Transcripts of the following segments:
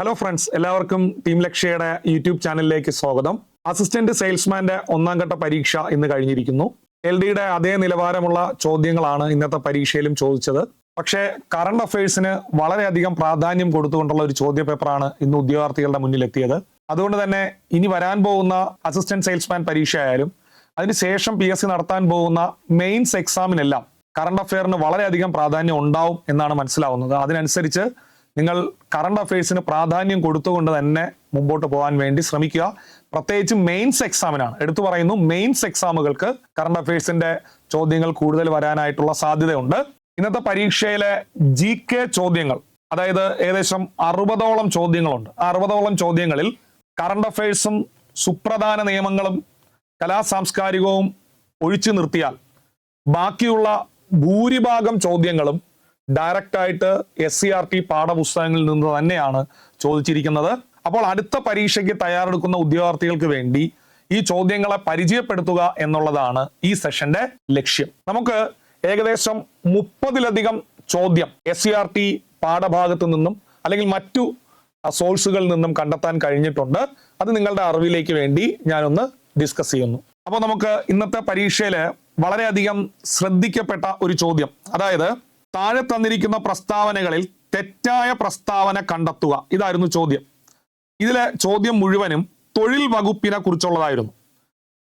Hello friends എല്ലാവർക്കും team ലക്ഷ്യയുടെ YouTube ചാനലിലേക്ക് സ്വാഗതം. അസിസ്റ്റന്റ് സെയിൽസ്മാന്റെ ഒന്നാം ഘട്ട പരീക്ഷ ഇന്ന് കഴിഞ്ഞിരിക്കുന്നു. എൽ ഡിയുടെ അതേ നിലവാരമുള്ള ചോദ്യങ്ങളാണ് ഇന്നത്തെ പരീക്ഷയിലും ചോദിച്ചത്. പക്ഷേ കറണ്ട് അഫയേഴ്സിന് വളരെയധികം പ്രാധാന്യം കൊടുത്തുകൊണ്ടുള്ള ഒരു ചോദ്യ പേപ്പറാണ് ഇന്ന് ഉദ്യോഗാർത്ഥികളുടെ മുന്നിലെത്തിയത്. അതുകൊണ്ട് തന്നെ ഇനി വരാൻ പോകുന്ന അസിസ്റ്റന്റ് സെയിൽസ്മാൻ പരീക്ഷ ആയാലും അതിനുശേഷം പി എസ് സി നടത്താൻ പോകുന്ന മെയിൻസ് എക്സാമിനെല്ലാം കറണ്ട് അഫെയറിന് വളരെയധികം പ്രാധാന്യം ഉണ്ടാവും എന്നാണ് മനസ്സിലാവുന്നത്. അതിനനുസരിച്ച് നിങ്ങൾ കറണ്ട് അഫയേഴ്സിന് പ്രാധാന്യം കൊടുത്തുകൊണ്ട് തന്നെ മുമ്പോട്ട് പോകാൻ വേണ്ടി ശ്രമിക്കുക. പ്രത്യേകിച്ച് മെയിൻസ് എക്സാമിനാണ് എടുത്തു പറയുന്നു മെയിൻസ് എക്സാമുകൾക്ക് കറണ്ട് അഫയേഴ്സിന്റെ ചോദ്യങ്ങൾ കൂടുതൽ വരാനായിട്ടുള്ള സാധ്യതയുണ്ട്. ഇന്നത്തെ പരീക്ഷയിലെ ജി കെ ചോദ്യങ്ങൾ അതായത് ഏകദേശം അറുപതോളം ചോദ്യങ്ങളുണ്ട്. ആ അറുപതോളം ചോദ്യങ്ങളിൽ കറണ്ട് അഫയേഴ്സും സുപ്രധാന നിയമങ്ങളും കലാ സാംസ്കാരികവും ഒഴിച്ചു നിർത്തിയാൽ ബാക്കിയുള്ള ഭൂരിഭാഗം ചോദ്യങ്ങളും ഡയറക്റ്റ് ആയിട്ട് എസ് സി ആർ ടി പാഠപുസ്തകങ്ങളിൽ നിന്ന് തന്നെയാണ് ചോദിച്ചിരിക്കുന്നത്. അപ്പോൾ അടുത്ത പരീക്ഷയ്ക്ക് തയ്യാറെടുക്കുന്ന ഉദ്യോഗാർത്ഥികൾക്ക് വേണ്ടി ഈ ചോദ്യങ്ങളെ പരിചയപ്പെടുത്തുക എന്നുള്ളതാണ് ഈ സെഷന്റെ ലക്ഷ്യം. നമുക്ക് ഏകദേശം മുപ്പതിലധികം ചോദ്യം എസ് സി ആർ ടി പാഠഭാഗത്തു നിന്നും അല്ലെങ്കിൽ മറ്റു സോഴ്സുകളിൽ നിന്നും കണ്ടെത്താൻ കഴിഞ്ഞിട്ടുണ്ട്. അത് നിങ്ങളുടെ അറിവിലേക്ക് വേണ്ടി ഞാനൊന്ന് ഡിസ്കസ് ചെയ്യുന്നു. അപ്പോൾ നമുക്ക് ഇന്നത്തെ പരീക്ഷയിൽ വളരെയധികം ശ്രദ്ധിക്കപ്പെട്ട ഒരു ചോദ്യം. അതായത് താഴെ തന്നിരിക്കുന്ന പ്രസ്താവനകളിൽ തെറ്റായ പ്രസ്താവന കണ്ടെത്തുക. ഇതായിരുന്നു ചോദ്യം. ഇതിലെ ചോദ്യം മുഴുവനും തൊഴിൽ വകുപ്പിനെ കുറിച്ചുള്ളതായിരുന്നു.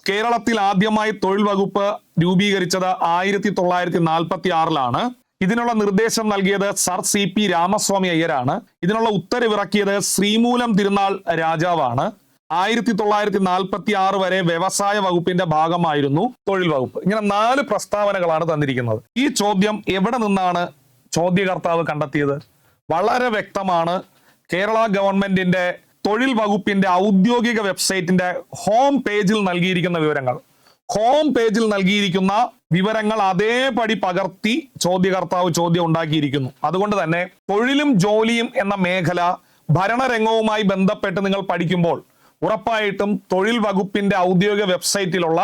കേരളത്തിൽ ആദ്യമായി തൊഴിൽ വകുപ്പ് രൂപീകരിച്ചത് ആയിരത്തി തൊള്ളായിരത്തി നാൽപ്പത്തി ആറിലാണ് ഇതിനുള്ള നിർദ്ദേശം നൽകിയത് സർ സി പി രാമസ്വാമി അയ്യരാണ്. ഇതിനുള്ള ഉത്തരവിറക്കിയത് ശ്രീമൂലം തിരുനാൾ രാജാവാണ്. ആയിരത്തി തൊള്ളായിരത്തി നാൽപ്പത്തി ആറ് വരെ വ്യവസായ വകുപ്പിന്റെ ഭാഗമായിരുന്നു തൊഴിൽ വകുപ്പ്. ഇങ്ങനെ നാല് പ്രസ്താവനകളാണ് തന്നിരിക്കുന്നത്. ഈ ചോദ്യം എവിടെ നിന്നാണ് ചോദ്യകർത്താവ് കണ്ടെത്തിയത്? വളരെ വ്യക്തമാണ്. കേരള ഗവൺമെന്റിന്റെ തൊഴിൽ വകുപ്പിന്റെ ഔദ്യോഗിക വെബ്സൈറ്റിന്റെ ഹോം പേജിൽ നൽകിയിരിക്കുന്ന വിവരങ്ങൾ. ഹോം പേജിൽ നൽകിയിരിക്കുന്ന വിവരങ്ങൾ അതേപടി പകർത്തി ചോദ്യകർത്താവ് ചോദ്യം ഉണ്ടാക്കിയിരിക്കുന്നു. അതുകൊണ്ട് തന്നെ തൊഴിലും ജോലിയും എന്ന മേഖല ഭരണരംഗവുമായി ബന്ധപ്പെട്ട് നിങ്ങൾ പഠിക്കുമ്പോൾ ഉറപ്പായിട്ടും തൊഴിൽ വകുപ്പിന്റെ ഔദ്യോഗിക വെബ്സൈറ്റിലുള്ള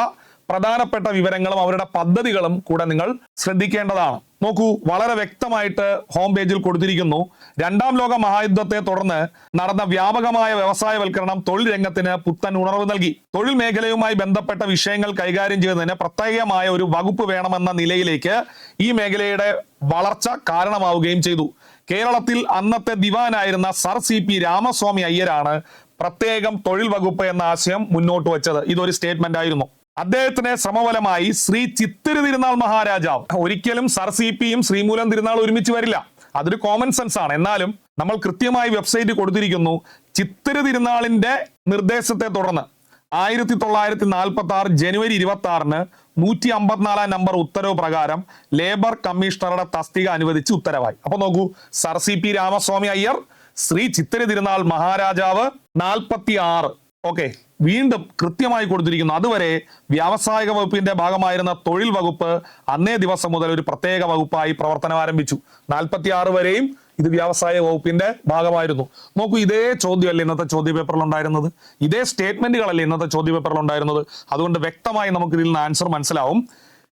പ്രധാനപ്പെട്ട വിവരങ്ങളും അവരുടെ പദ്ധതികളും കൂടെ നിങ്ങൾ ശ്രദ്ധിക്കേണ്ടതാണ്. നോക്കൂ വളരെ വ്യക്തമായിട്ട് ഹോം പേജിൽ കൊടുത്തിരിക്കുന്നു. രണ്ടാം ലോക മഹായുദ്ധത്തെ തുടർന്ന് നടന്ന വ്യാപകമായ വ്യവസായവൽക്കരണം തൊഴിൽ രംഗത്തിന് പുത്തൻ ഉണർവ് നൽകി. തൊഴിൽ മേഖലയുമായി ബന്ധപ്പെട്ട വിഷയങ്ങൾ കൈകാര്യം ചെയ്യുന്നതിന് പ്രത്യേകമായ ഒരു വകുപ്പ് വേണമെന്ന നിലയിലേക്ക് ഈ മേഖലയുടെ വളർച്ച കാരണമാവുകയും ചെയ്തു. കേരളത്തിൽ അന്നത്തെ ദിവാനായിരുന്ന സർ സി പി രാമസ്വാമി അയ്യരാണ് പ്രത്യേകം തൊഴിൽ വകുപ്പ് എന്ന ആശയം മുന്നോട്ട് വെച്ചത്. ഇതൊരു സ്റ്റേറ്റ്മെന്റ് ആയിരുന്നു. അദ്ദേഹത്തിന് ശ്രമഫലമായി ശ്രീ ചിത്തിരി തിരുനാൾ മഹാരാജാവ്. ഒരിക്കലും സർ സി പിയും ശ്രീമൂലം തിരുനാൾ ഒരുമിച്ച് വരില്ല. അതൊരു കോമൺ സെൻസ് ആണ്. എന്നാലും നമ്മൾ കൃത്യമായി വെബ്സൈറ്റ് കൊടുത്തിരിക്കുന്നു. ചിത്തിരി തിരുനാളിന്റെ നിർദ്ദേശത്തെ തുടർന്ന് ആയിരത്തി തൊള്ളായിരത്തി നാൽപ്പത്തി ആറ് ജനുവരി ഇരുപത്തി ആറിന് നൂറ്റി അമ്പത്തിനാലാം നമ്പർ ഉത്തരവ് പ്രകാരം ലേബർ കമ്മീഷണറുടെ തസ്തിക അനുവദിച്ച് ഉത്തരവായി. അപ്പൊ നോക്കൂ sir C P Ramaswami Iyer Shri Chithira Thirunal മഹാരാജാവ് നാൽപ്പത്തി ആറ് ഓക്കെ വീണ്ടും കൃത്യമായി കൊടുത്തിരിക്കുന്നു. അതുവരെ വ്യാവസായിക വകുപ്പിന്റെ ഭാഗമായിരുന്ന തൊഴിൽ വകുപ്പ് അന്നേ ദിവസം മുതൽ ഒരു പ്രത്യേക വകുപ്പായി പ്രവർത്തനം ആരംഭിച്ചു. നാൽപ്പത്തി ആറ് വരെയും ഇത് വ്യാവസായിക വകുപ്പിന്റെ ഭാഗമായിരുന്നു. നോക്കൂ ഇതേ ചോദ്യമല്ലേ ഇന്നത്തെ ചോദ്യ പേപ്പറിൽ ഉണ്ടായിരുന്നത്? ഇതേ സ്റ്റേറ്റ്മെന്റുകളല്ലേ ഇന്നത്തെ ചോദ്യ പേപ്പറിൽ ഉണ്ടായിരുന്നത്? അതുകൊണ്ട് വ്യക്തമായി നമുക്ക് ഇതിൽ നിന്ന് ആൻസർ മനസ്സിലാവും.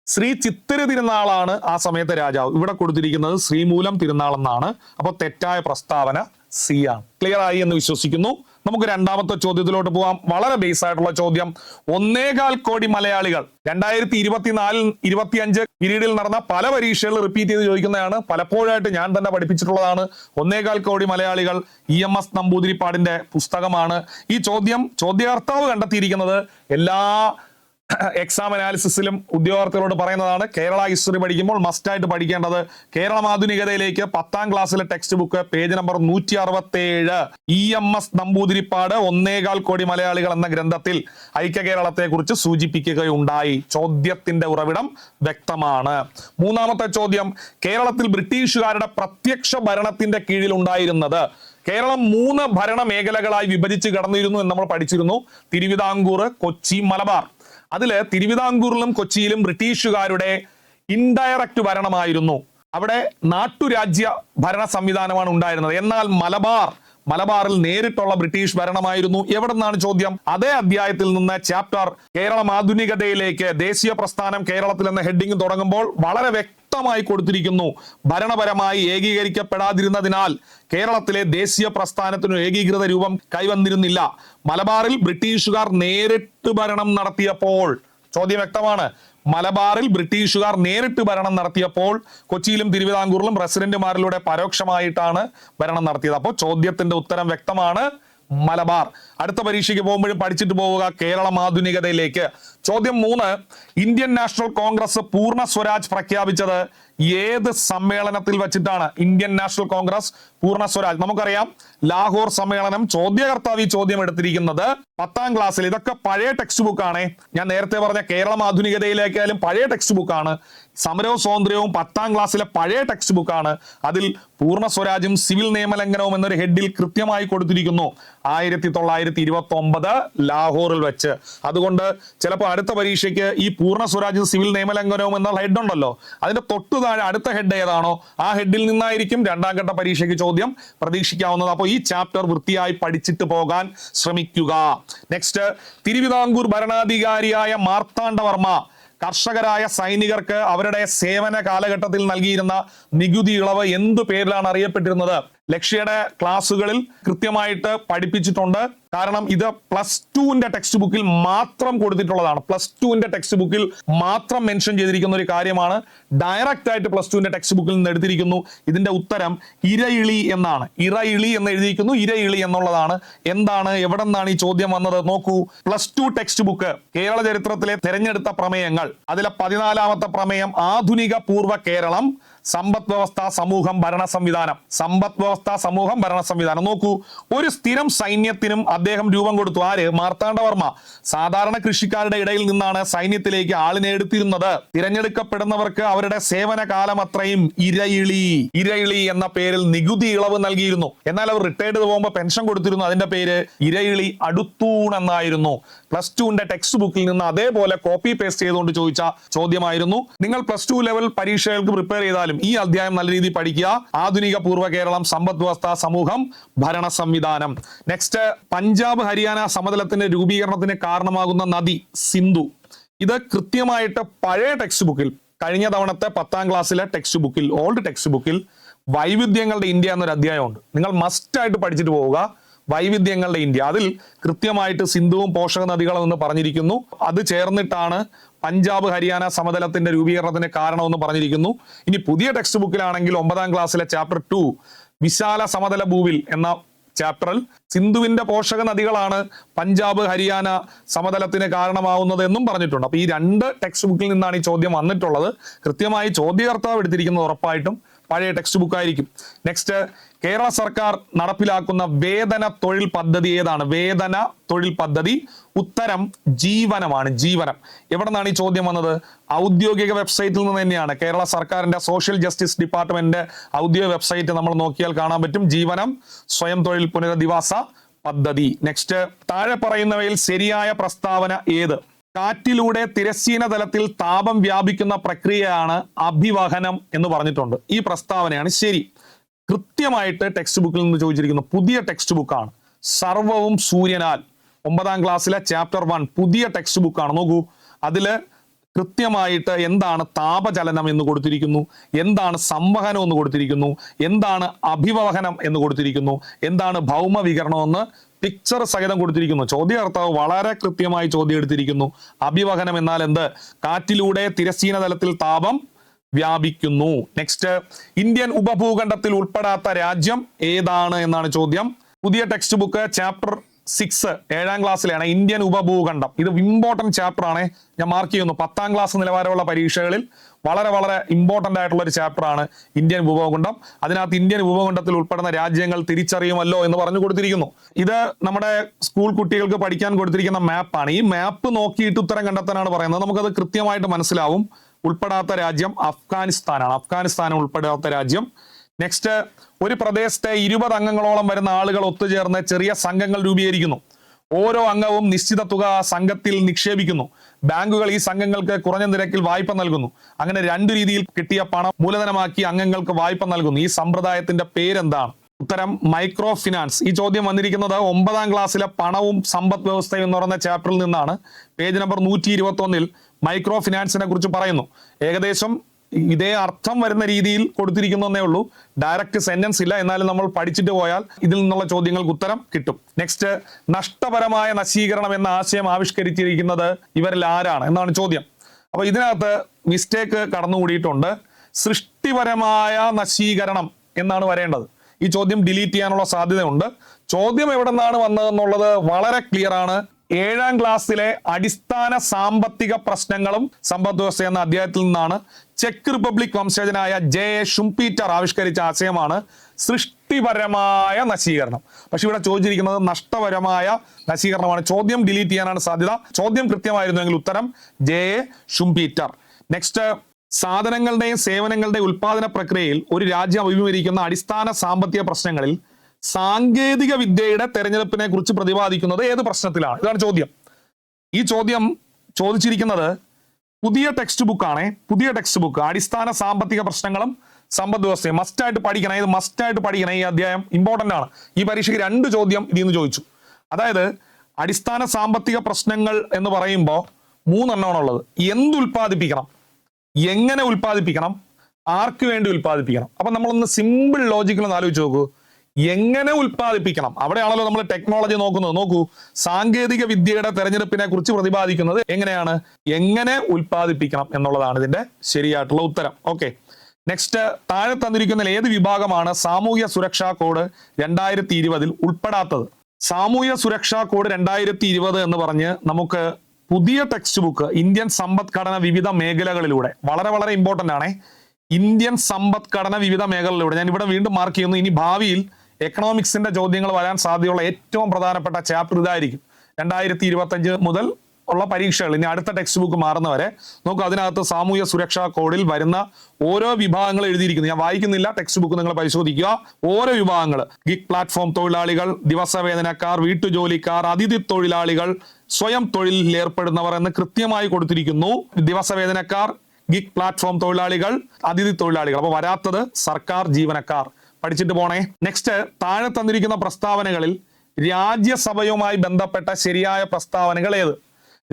ശ്രീ ചിത്തിര തിരുനാളാണ് ആ സമയത്തെ രാജാവ്. ഇവിടെ കൊടുത്തിരിക്കുന്നത് ശ്രീമൂലം തിരുനാൾ എന്നാണ്. അപ്പോൾ തെറ്റായ പ്രസ്താവന സി ക്ലിയർ ആയി എന്ന് വിശ്വസിക്കുന്നു. നമുക്ക് രണ്ടാമത്തെ ചോദ്യത്തിലോട്ട് പോവാം. വളരെ ബേസ് ആയിട്ടുള്ള ചോദ്യം. ഒന്നേകാൽ കോടി മലയാളികൾ രണ്ടായിരത്തി ഇരുപത്തിനാലിൽ ഇരുപത്തി അഞ്ച് പീരീഡിൽ നടന്ന പല പരീക്ഷകൾ റിപ്പീറ്റ് ചെയ്ത് ചോദിക്കുന്നതാണ്. പലപ്പോഴായിട്ട് ഞാൻ തന്നെ പഠിപ്പിച്ചിട്ടുള്ളതാണ്. ഒന്നേകാൽ കോടി മലയാളികൾ ഇ എം എസ് നമ്പൂതിരിപ്പാടിന്റെ പുസ്തകമാണ്. ഈ ചോദ്യം ചോദ്യകർത്താവ് കണ്ടെത്തിയിരിക്കുന്നത് എല്ലാ എക്സാം അനാലിസിസിലും ഉദ്യോഗാർത്ഥികളോട് പറയുന്നതാണ് കേരള ഹിസ്റ്ററി പഠിക്കുമ്പോൾ മസ്റ്റായിട്ട് പഠിക്കേണ്ടത് കേരള ആധുനികതയിലേക്ക് പത്താം ക്ലാസ്സിലെ ടെക്സ്റ്റ് ബുക്ക് പേജ് നമ്പർ നൂറ്റി അറുപത്തി ഏഴ് ഇ എം എസ് നമ്പൂതിരിപ്പാട് ഒന്നേകാൽ കോടി മലയാളികൾ എന്ന ഗ്രന്ഥത്തിൽ ഐക്യ കേരളത്തെ കുറിച്ച് സൂചിപ്പിക്കുകയുണ്ടായി. ചോദ്യത്തിന്റെ ഉറവിടം വ്യക്തമാണ്. മൂന്നാമത്തെ ചോദ്യം കേരളത്തിൽ ബ്രിട്ടീഷുകാരുടെ പ്രത്യക്ഷ ഭരണത്തിന്റെ കീഴിൽ ഉണ്ടായിരുന്നത്. കേരളം മൂന്ന് ഭരണ മേഖലകളായി വിഭജിച്ച് കടന്നിരുന്നു എന്ന് നമ്മൾ പഠിച്ചിരുന്നു. തിരുവിതാംകൂർ കൊച്ചി മലബാർ. അതിൽ തിരുവിതാംകൂറിലും കൊച്ചിയിലും ബ്രിട്ടീഷുകാരുടെ ഇൻഡയറക്റ്റ് ഭരണമായിരുന്നു. അവിടെ നാട്ടുരാജ്യ ഭരണ സംവിധാനമാണ് ഉണ്ടായിരുന്നത്. എന്നാൽ മലബാർ മലബാറിൽ നേരിട്ടുള്ള ബ്രിട്ടീഷ് ഭരണമായിരുന്നു. എവിടെ നിന്നാണ് ചോദ്യം? അതേ അധ്യായത്തിൽ നിന്ന് ചാപ്റ്റർ കേരളം ആധുനികതയിലേക്ക് ദേശീയ പ്രസ്ഥാനം കേരളത്തിൽ എന്ന ഹെഡിങ് തുടങ്ങുമ്പോൾ വളരെ വ്യക്തമായി കൊടുത്തിരിക്കുന്നു. ഭരണപരമായി ഏകീകരിക്കപ്പെടാതിരുന്നതിനാൽ കേരളത്തിലെ ദേശീയ പ്രസ്ഥാനത്തിനു ഏകീകൃത രൂപം കൈവന്നിരുന്നില്ല. മലബാറിൽ ബ്രിട്ടീഷുകാർ നേരിട്ട് ഭരണം നടത്തിയപ്പോൾ ചോദ്യം വ്യക്തമാണ്. മലബാറിൽ ബ്രിട്ടീഷുകാർ നേരിട്ട് ഭരണം നടത്തിയപ്പോൾ കൊച്ചിയിലും തിരുവിതാംകൂറിലും പ്രസിഡന്റുമാരിലൂടെ പരോക്ഷമായിട്ടാണ് ഭരണം നടത്തിയത്. അപ്പോൾ ചോദ്യത്തിന്റെ ഉത്തരം വ്യക്തമാണ്. മലബാർ. അടുത്ത പരീക്ഷയ്ക്ക് പോകുമ്പോഴും പഠിച്ചിട്ട് പോവുക കേരളം ആധുനികതയിലേക്ക്. ചോദ്യം മൂന്ന് ഇന്ത്യൻ നാഷണൽ കോൺഗ്രസ് പൂർണ സ്വരാജ് പ്രഖ്യാപിച്ചത് ഏത് സമ്മേളനത്തിൽ വെച്ചിട്ടാണ്? ഇന്ത്യൻ നാഷണൽ കോൺഗ്രസ് പൂർണ സ്വരാജ്. നമുക്കറിയാം ലാഹോർ സമ്മേളനം ചോദ്യകർത്താവ് ഈ ചോദ്യം എടുത്തിരിക്കുന്നത് പത്താം ക്ലാസ്സിൽ. ഇതൊക്കെ പഴയ ടെക്സ്റ്റ് ബുക്കാണ് ഞാൻ നേരത്തെ പറഞ്ഞ കേരളം ആധുനികതയിലേക്കായാലും പഴയ ടെക്സ്റ്റ് ബുക്കാണ് സമരവും സ്വാതന്ത്ര്യവും പത്താം ക്ലാസ്സിലെ പഴയ ടെക്സ്റ്റ് ബുക്കാണ് അതിൽ പൂർണ സ്വരാജ്യം സിവിൽ നിയമലംഘനവും എന്നൊരു ഹെഡിൽ കൃത്യമായി കൊടുത്തിരിക്കുന്നു. ആയിരത്തി തൊള്ളായിരത്തി ഇരുപത്തി ഒമ്പത് ലാഹോറിൽ വെച്ച്. അതുകൊണ്ട് ചിലപ്പോൾ അടുത്ത പരീക്ഷയ്ക്ക് ഈ പൂർണ സ്വരാജ്യം സിവിൽ നിയമലംഘനവും എന്നുള്ള ഹെഡ് ഉണ്ടല്ലോ. അതിന്റെ തൊട്ടു താഴെ അടുത്ത ഹെഡ് ഏതാണോ ആ ഹെഡിൽ നിന്നായിരിക്കും രണ്ടാം ഘട്ട പരീക്ഷയ്ക്ക് ചോദ്യം പ്രതീക്ഷിക്കാവുന്നത്. അപ്പോൾ ഈ ചാപ്റ്റർ വൃത്തിയായി പഠിച്ചിട്ട് പോകാൻ ശ്രമിക്കുക. നെക്സ്റ്റ് തിരുവിതാംകൂർ ഭരണാധികാരിയായ മാർത്താണ്ഡവർമ്മ കർഷകരായ സൈനികർക്ക് അവരുടെ സേവന കാലഘട്ടത്തിൽ നൽകിയിരുന്ന നികുതി ഇളവ് എന്തു പേരിലാണ് അറിയപ്പെട്ടിരുന്നത്? ലക്ഷ്യയുടെ ക്ലാസ്സുകളിൽ കൃത്യമായിട്ട് പഠിപ്പിച്ചിട്ടുണ്ട്. കാരണം ഇത് പ്ലസ് ടുവിന്റെ ടെക്സ്റ്റ് ബുക്കിൽ മാത്രം കൊടുത്തിട്ടുള്ളതാണ്. പ്ലസ് ടുവിന്റെ ടെക്സ്റ്റ് ബുക്കിൽ മാത്രം മെൻഷൻ ചെയ്തിരിക്കുന്ന ഒരു കാര്യമാണ്. ഡയറക്റ്റ് ആയിട്ട് പ്ലസ് ടുവിന്റെ ടെക്സ്റ്റ് ബുക്കിൽ നിന്ന് എടുത്തിരിക്കുന്നു. ഇതിന്റെ ഉത്തരം ഇരയിളി എന്നാണ്. ഇറയിളി എന്ന് എഴുതിയിരിക്കുന്നു. ഇരയിളി എന്നുള്ളതാണ്. എന്താണ്? എവിടെ നിന്നാണ് ഈ ചോദ്യം വന്നത്? നോക്കൂ. Plus two text book Kerala ചരിത്രത്തിലെ തെരഞ്ഞെടുത്ത പ്രമേയങ്ങൾ. അതിലെ പതിനാലാമത്തെ പ്രമേയം ആധുനിക പൂർവ കേരളം. സമ്പദ് വ്യവസ്ഥ സമൂഹം ഭരണ സംവിധാനം. സമ്പദ് വ്യവസ്ഥ സമൂഹം ഭരണ സംവിധാനം. നോക്കൂ ഒരു സ്ഥിരം സൈന്യത്തിനും അദ്ദേഹം രൂപം കൊടുത്തു. ആര്? മാർത്താണ്ഡവർമ്മ സാധാരണ കൃഷിക്കാരുടെ ഇടയിൽ നിന്നാണ് സൈന്യത്തിലേക്ക് ആളിനെ എടുത്തിരുന്നത്. തിരഞ്ഞെടുക്കപ്പെടുന്നവർക്ക് അവരുടെ സേവന കാലം അത്രയും ഇരയിളി ഇരയിളി എന്ന പേരിൽ നികുതി ഇളവ് നൽകിയിരുന്നു. എന്നാൽ അവർ റിട്ടയർഡ് പോകുമ്പോൾ പെൻഷൻ കൊടുത്തിരുന്നു. അതിന്റെ പേര് ഇരയിളി അടുത്തൂൺ എന്നായിരുന്നു. പ്ലസ് ടുവിന്റെ ടെക്സ്റ്റ് ബുക്കിൽ നിന്ന് അതേപോലെ കോപ്പി പേസ്റ്റ് ചെയ്തുകൊണ്ട് ചോദിച്ച ചോദ്യമായിരുന്നു. നിങ്ങൾ പ്ലസ് ടു ലെവൽ പരീക്ഷകൾക്ക് പ്രിപ്പയർ ചെയ്താലും ഈ അധ്യായം നല്ല രീതിയിൽ പഠിക്കുക. ആധുനിക പൂർവ കേരളം സമ്പദ് വ്യവസ്ഥ സമൂഹം ഭരണ സംവിധാനം. നെക്സ്റ്റ് പഞ്ചാബ് ഹരിയാന സമതലത്തിന്റെ രൂപീകരണത്തിന് കാരണമാകുന്ന നദി സിന്ധു. ഇത് കൃത്യമായിട്ട് പഴയ ടെക്സ്റ്റ് ബുക്കിൽ കഴിഞ്ഞ തവണത്തെ പത്താം ക്ലാസ്സിലെ ടെക്സ്റ്റ് ബുക്കിൽ ഓൾഡ് ടെക്സ്റ്റ് ബുക്കിൽ വൈവിധ്യങ്ങളുടെ ഇന്ത്യ എന്നൊരു അധ്യായമുണ്ട്. നിങ്ങൾ മസ്റ്റ് ആയിട്ട് പഠിച്ചിട്ട് പോവുക. വൈവിധ്യങ്ങളുടെ ഇന്ത്യ. അതിൽ കൃത്യമായിട്ട് സിന്ധുവും പോഷക നദികളും എന്ന് പറഞ്ഞിരിക്കുന്നു. അത് ചേർന്നിട്ടാണ് പഞ്ചാബ് ഹരിയാന സമതലത്തിന്റെ രൂപീകരണത്തിന് കാരണമെന്ന് പറഞ്ഞിരിക്കുന്നു. ഇനി പുതിയ ടെക്സ്റ്റ് ബുക്കിലാണെങ്കിൽ ഒമ്പതാം ക്ലാസ്സിലെ ചാപ്റ്റർ ടു വിശാല സമതല ഭൂവിൽ എന്ന ചാപ്റ്ററിൽ സിന്ധുവിന്റെ പോഷക നദികളാണ് പഞ്ചാബ് ഹരിയാന സമതലത്തിന് കാരണമാവുന്നത് എന്നും പറഞ്ഞിട്ടുണ്ട്. അപ്പൊ ഈ രണ്ട് ടെക്സ്റ്റ് ബുക്കിൽ നിന്നാണ് ഈ ചോദ്യം വന്നിട്ടുള്ളത്. കൃത്യമായി ചോദ്യകർത്താവ് എടുത്തിരിക്കുന്നത് ഉറപ്പായിട്ടും പഴയ ടെക്സ്റ്റ് ബുക്ക് ആയിരിക്കും. നെക്സ്റ്റ് കേരള സർക്കാർ നടപ്പിലാക്കുന്ന വേതന തൊഴിൽ പദ്ധതി ഏതാണ്? വേതന തൊഴിൽ പദ്ധതി ഉത്തരം ജീവനമാണ് ജീവനം. എവിടെ നിന്നാണ് ഈ ചോദ്യം വന്നത്? ഔദ്യോഗിക വെബ്സൈറ്റിൽ നിന്ന് തന്നെയാണ്. കേരള സർക്കാരിന്റെ സോഷ്യൽ ജസ്റ്റിസ് ഡിപ്പാർട്ട്മെന്റിന്റെ ഔദ്യോഗിക വെബ്സൈറ്റ് നമ്മൾ നോക്കിയാൽ കാണാൻ പറ്റും. ജീവനം സ്വയം തൊഴിൽ പുനരധിവാസ പദ്ധതി. നെക്സ്റ്റ് താഴെ പറയുന്നവയിൽ ശരിയായ പ്രസ്താവന ഏത്? കാറ്റിലൂടെ തിരശ്ചീന തലത്തിൽ താപം വ്യാപിക്കുന്ന പ്രക്രിയയാണ് അഭിവഹനം എന്ന് പറഞ്ഞിട്ടുണ്ട്. ഈ പ്രസ്താവനയാണ് ശരി. കൃത്യമായിട്ട് ടെക്സ്റ്റ് ബുക്കിൽ നിന്ന് ചോദിച്ചിരിക്കുന്നു. പുതിയ ടെക്സ്റ്റ് ബുക്കാണ് സർവവും സൂര്യനാൽ. ഒമ്പതാം ക്ലാസ്സിലെ ചാപ്റ്റർ വൺ പുതിയ ടെക്സ്റ്റ് ബുക്കാണ് നോക്കൂ. അതിൽ കൃത്യമായിട്ട് എന്താണ് താപചലനം എന്ന് കൊടുത്തിരിക്കുന്നു എന്താണ് സംവഹനം എന്ന് കൊടുത്തിരിക്കുന്നു എന്താണ് അഭിവഹനം എന്ന് കൊടുത്തിരിക്കുന്നു എന്താണ് ഭൗമവികരണം എന്ന് പിക്ചർ സഹിതം കൊടുത്തിരിക്കുന്നു. ചോദ്യകർത്താവ് വളരെ കൃത്യമായി ചോദ്യം എടുത്തിരിക്കുന്നു അഭിവഹനം എന്നാൽ എന്ത്? കാറ്റിലൂടെ തിരശ്ചീന തലത്തിൽ താപം വ്യാപിക്കുന്നു. നെക്സ്റ്റ് ഇന്ത്യൻ ഉപഭൂഖണ്ഡത്തിൽ ഉൾപ്പെടാത്ത രാജ്യം ഏതാണ് എന്നാണ് ചോദ്യം. പുതിയ ടെക്സ്റ്റ് ബുക്ക് ചാപ്റ്റർ സിക്സ് ഏഴാം ക്ലാസ്സിലാണ് ഇന്ത്യൻ ഉപഭൂഖണ്ഡം. ഇത് ഇമ്പോർട്ടന്റ് ചാപ്റ്റർ ആണ്. ഞാൻ മാർക്ക് ചെയ്യുന്നു. പത്താം ക്ലാസ് നിലവാരമുള്ള പരീക്ഷകളിൽ വളരെ വളരെ ഇമ്പോർട്ടന്റ് ആയിട്ടുള്ള ഒരു ചാപ്റ്റർ ആണ് ഇന്ത്യൻ ഉപഭൂഖണ്ഡം. അതിനകത്ത് ഇന്ത്യൻ ഉപഭൂഖണ്ഡത്തിൽ ഉൾപ്പെടുന്ന രാജ്യങ്ങൾ തിരിച്ചറിയുമല്ലോ എന്ന് പറഞ്ഞു കൊടുത്തിരിക്കുന്നു. ഇത് നമ്മുടെ സ്കൂൾ കുട്ടികൾക്ക് പഠിക്കാൻ കൊടുത്തിരിക്കുന്ന മാപ്പാണ് ഈ മാപ്പ് നോക്കിയിട്ട് ഉത്തരം കണ്ടെത്താനാണ് പറയുന്നത്. നമുക്കത് കൃത്യമായിട്ട് മനസ്സിലാവും. ഉൾപ്പെടാത്ത രാജ്യം അഫ്ഗാനിസ്ഥാനാണ്. അഫ്ഗാനിസ്ഥാൻ ഉൾപ്പെടാത്ത രാജ്യം നെക്സ്റ്റ് ഒരു പ്രദേശത്തെ ഇരുപത് അംഗങ്ങളോളം വരുന്ന ആളുകൾ ഒത്തുചേർന്ന് ചെറിയ സംഘങ്ങൾ രൂപീകരിക്കുന്നു. ഓരോ അംഗവും നിശ്ചിത തുക സംഘത്തിൽ നിക്ഷേപിക്കുന്നു. ബാങ്കുകൾ ഈ സംഘങ്ങൾക്ക് കുറഞ്ഞ നിരക്കിൽ വായ്പ നൽകുന്നു. അങ്ങനെ രണ്ടു രീതിയിൽ കിട്ടിയ പണം മൂലധനമാക്കി അംഗങ്ങൾക്ക് വായ്പ നൽകുന്നു. ഈ സമ്പ്രദായത്തിന്റെ പേരെന്താണ്? ഉത്തരം മൈക്രോ ഫിനാൻസ് ഈ ചോദ്യം വന്നിരിക്കുന്നത് ഒമ്പതാം ക്ലാസ്സിലെ പണവും സമ്പദ് വ്യവസ്ഥയും എന്ന് പറയുന്ന ചാപ്റ്ററിൽ നിന്നാണ്. പേജ് നമ്പർ നൂറ്റി മൈക്രോ ഫിനാൻസിനെ കുറിച്ച് പറയുന്നു. ഏകദേശം ഇതേ അർത്ഥം വരുന്ന രീതിയിൽ കൊടുത്തിരിക്കുന്നേ ഉള്ളൂ. ഡയറക്റ്റ് സെന്റൻസ് ഇല്ല. എന്നാലും നമ്മൾ പഠിച്ചിട്ട് പോയാൽ ഇതിൽ നിന്നുള്ള ചോദ്യങ്ങൾക്ക് ഉത്തരം കിട്ടും. നെക്സ്റ്റ് നഷ്ടപരമായ നശീകരണം എന്ന ആശയം ആവിഷ്കരിച്ചിരിക്കുന്നത് ഇവരിൽ ആരാണ് എന്നാണ് ചോദ്യം. അപ്പൊ ഇതിനകത്ത് മിസ്റ്റേക്ക് കടന്നുകൂടിയിട്ടുണ്ട്. സൃഷ്ടിപരമായ നശീകരണം എന്നാണ് വരേണ്ടത്. ഈ ചോദ്യം ഡിലീറ്റ് ചെയ്യാനുള്ള സാധ്യതയുണ്ട്. ചോദ്യം എവിടെ നിന്നാണ് വന്നതെന്നുള്ളത് വളരെ ക്ലിയർ ആണ്. ഏഴാം ക്ലാസ്സിലെ അടിസ്ഥാന സാമ്പത്തിക പ്രശ്നങ്ങളും സമ്പദ് വ്യവസ്ഥ എന്ന അധ്യായത്തിൽ നിന്നാണ് ചെക്ക് റിപ്പബ്ലിക് വംശജനായ ജെ ഷുംപീറ്റർ ആവിഷ്കരിച്ച ആശയമാണ് സൃഷ്ടിപരമായ നശീകരണം. പക്ഷെ ഇവിടെ ചോദിച്ചിരിക്കുന്നത് നഷ്ടപരമായ നശീകരണമാണ്. ചോദ്യം ഡിലീറ്റ് ചെയ്യാനാണ് സാധ്യത. ചോദ്യം കൃത്യമായിരുന്നുവെങ്കിൽ ഉത്തരം ജെ ഷുംപീറ്റർ. നെക്സ്റ്റ് സാധനങ്ങളുടെയും സേവനങ്ങളുടെയും ഉൽപാദന പ്രക്രിയയിൽ ഒരു രാജ്യം അഭിമുഖീകരിക്കുന്ന അടിസ്ഥാന സാമ്പത്തിക പ്രശ്നങ്ങളിൽ സാങ്കേതിക വിദ്യയുടെ തെരഞ്ഞെടുപ്പിനെ കുറിച്ച് പ്രതിപാദിക്കുന്നത് ഏത് പ്രശ്നത്തിലാണ്? ഇതാണ് ചോദ്യം. ഈ ചോദ്യം ചോദിച്ചിരിക്കുന്നത് പുതിയ ടെക്സ്റ്റ് ബുക്കാണേ പുതിയ ടെക്സ്റ്റ് ബുക്ക് അടിസ്ഥാന സാമ്പത്തിക പ്രശ്നങ്ങളും സമ്പദ് വ്യവസ്ഥയും. മസ്റ്റായിട്ട് പഠിക്കണം. ഇത് മസ്റ്റായിട്ട് പഠിക്കണം ഈ അധ്യായം ഇമ്പോർട്ടന്റ് ആണ്. ഈ പരീക്ഷയ്ക്ക് രണ്ട് ചോദ്യം ഇതിൽ നിന്ന് ചോദിച്ചു. അതായത് അടിസ്ഥാന സാമ്പത്തിക പ്രശ്നങ്ങൾ എന്ന് പറയുമ്പോൾ മൂന്നെണ്ണമാണുള്ളത് എന്ത് ഉൽപ്പാദിപ്പിക്കണം? എങ്ങനെ ഉൽപ്പാദിപ്പിക്കണം? ആർക്ക് വേണ്ടി ഉൽപ്പാദിപ്പിക്കണം? അപ്പൊ നമ്മളൊന്ന് സിമ്പിൾ ലോജിക്കൽ ഒന്ന് ആലോചിച്ച് നോക്കൂ. എങ്ങനെ ഉൽപ്പാദിപ്പിക്കണം? അവിടെയാണല്ലോ നമ്മൾ ടെക്നോളജി നോക്കുന്നത്. നോക്കൂ സാങ്കേതിക വിദ്യയുടെ തെരഞ്ഞെടുപ്പിനെ കുറിച്ച് പ്രതിപാദിക്കുന്നത് എങ്ങനെയാണ്? എങ്ങനെ ഉൽപ്പാദിപ്പിക്കണം എന്നുള്ളതാണ് ഇതിന്റെ ശരിയായിട്ടുള്ള ഉത്തരം. ഓക്കെ നെക്സ്റ്റ് താഴെ തന്നിരിക്കുന്ന ഏത് വിഭാഗമാണ് സാമൂഹ്യ സുരക്ഷാ കോഡ് രണ്ടായിരത്തി ഇരുപതിൽ ഉൾപ്പെടാത്തത്? സാമൂഹ്യ സുരക്ഷാ കോഡ് രണ്ടായിരത്തി ഇരുപത് എന്ന് പറഞ്ഞ് നമുക്ക് പുതിയ ടെക്സ്റ്റ് ബുക്ക് ഇന്ത്യൻ സമ്പദ്ഘടന വിവിധ മേഖലകളിലൂടെ വളരെ വളരെ ഇമ്പോർട്ടന്റ് ആണ് ഇന്ത്യൻ സമ്പദ്ഘടന വിവിധ മേഖലകളിലൂടെ ഞാൻ ഇവിടെ വീണ്ടും മാർക്ക് ചെയ്യുന്നു ഇനി ഭാവിയിൽ എക്കണോമിക്സിന്റെ ചോദ്യങ്ങൾ വരാൻ സാധ്യതയുള്ള ഏറ്റവും പ്രധാനപ്പെട്ട ചാപ്റ്റർ ഇതായിരിക്കും. രണ്ടായിരത്തി ഇരുപത്തഞ്ച് മുതൽ ഉള്ള പരീക്ഷകൾ. ഇനി അടുത്ത ടെക്സ്റ്റ് ബുക്ക് മാറുന്നവരെ നമുക്ക് അതിനകത്ത് സാമൂഹ്യ സുരക്ഷാ കോഡിൽ വരുന്ന ഓരോ വിഭാഗങ്ങൾ എഴുതിയിരിക്കുന്നു. ഞാൻ വായിക്കുന്നില്ല ടെക്സ്റ്റ് ബുക്ക് നിങ്ങൾ പരിശോധിക്കുക. ഓരോ വിഭാഗങ്ങൾ. ഗിഗ് പ്ലാറ്റ്ഫോം തൊഴിലാളികൾ ദിവസവേതനക്കാർ വീട്ടുജോലിക്കാർ അതിഥി തൊഴിലാളികൾ സ്വയം തൊഴിലിൽ ഏർപ്പെടുന്നവർ എന്ന് കൃത്യമായി കൊടുത്തിരിക്കുന്നു. ദിവസവേതനക്കാർ ഗിഗ് പ്ലാറ്റ്ഫോം തൊഴിലാളികൾ അതിഥി തൊഴിലാളികൾ. അപ്പൊ വരാത്തത് സർക്കാർ ജീവനക്കാർ. പഠിച്ചിട്ട് പോണേ. നെക്സ്റ്റ് താഴെ തന്നിരിക്കുന്ന പ്രസ്താവനകളിൽ രാജ്യസഭയുമായി ബന്ധപ്പെട്ട ശരിയായ പ്രസ്താവനകൾ ഏത്?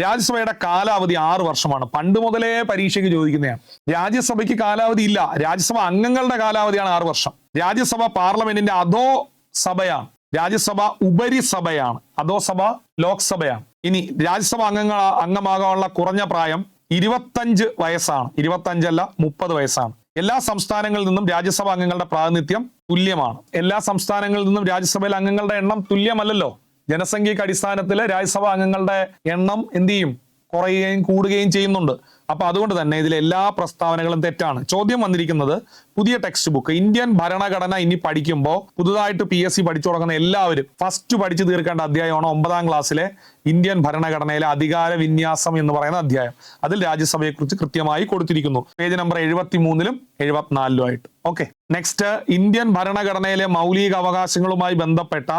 രാജ്യസഭയുടെ കാലാവധി ആറ് വർഷമാണ്. പണ്ട് മുതലേ പരീക്ഷയ്ക്ക് ചോദിക്കുന്നതാണ്. രാജ്യസഭയ്ക്ക് കാലാവധി ഇല്ല. രാജ്യസഭ അംഗങ്ങളുടെ കാലാവധിയാണ് ആറ് വർഷം. രാജ്യസഭ പാർലമെന്റിന്റെ അധോ സഭയാണ്. രാജ്യസഭ ഉപരിസഭയാണ്. അധോ സഭ ലോക്സഭയാണ്. ഇനി രാജ്യസഭ അംഗങ്ങൾ അംഗമാകാനുള്ള കുറഞ്ഞ പ്രായം ഇരുപത്തഞ്ച് വയസ്സാണ്. ഇരുപത്തഞ്ചല്ല മുപ്പത് വയസ്സാണ്. എല്ലാ സംസ്ഥാനങ്ങളിൽ നിന്നും രാജ്യസഭാ അംഗങ്ങളുടെ പ്രാതിനിധ്യം തുല്യമാണ്. എല്ലാ സംസ്ഥാനങ്ങളിൽ നിന്നും രാജ്യസഭയിലെ അംഗങ്ങളുടെ എണ്ണം തുല്യമല്ലല്ലോ. ജനസംഖ്യയ്ക്ക് അടിസ്ഥാനത്തിൽ രാജ്യസഭ അംഗങ്ങളുടെ എണ്ണം എന്ത് ചെയ്യും? കുറയുകയും കൂടുകയും ചെയ്യുന്നുണ്ട്. അപ്പൊ അതുകൊണ്ട് തന്നെ ഇതിലെ എല്ലാ പ്രസ്താവനകളും തെറ്റാണ്. ചോദ്യം വന്നിരിക്കുന്നത് പുതിയ ടെക്സ്റ്റ് ബുക്ക് ഇന്ത്യൻ ഭരണഘടന ഇനി പഠിക്കുമ്പോൾ പുതുതായിട്ട് പി എസ് സി പഠിച്ചു തുടങ്ങുന്ന എല്ലാവരും ഫസ്റ്റ് പഠിച്ചു തീർക്കേണ്ട അധ്യായമാണ് ഒമ്പതാം ക്ലാസ്സിലെ ഇന്ത്യൻ ഭരണഘടനയിലെ അധികാര വിന്യാസം എന്ന് പറയുന്ന അധ്യായം. അതിൽ രാജ്യസഭയെക്കുറിച്ച് കൃത്യമായി കൊടുത്തിരിക്കുന്നു. പേജ് നമ്പർ എഴുപത്തി മൂന്നിലും എഴുപത്തിനാലിലും ആയിട്ട്. ഓക്കെ നെക്സ്റ്റ് ഇന്ത്യൻ ഭരണഘടനയിലെ മൗലിക അവകാശങ്ങളുമായി ബന്ധപ്പെട്ട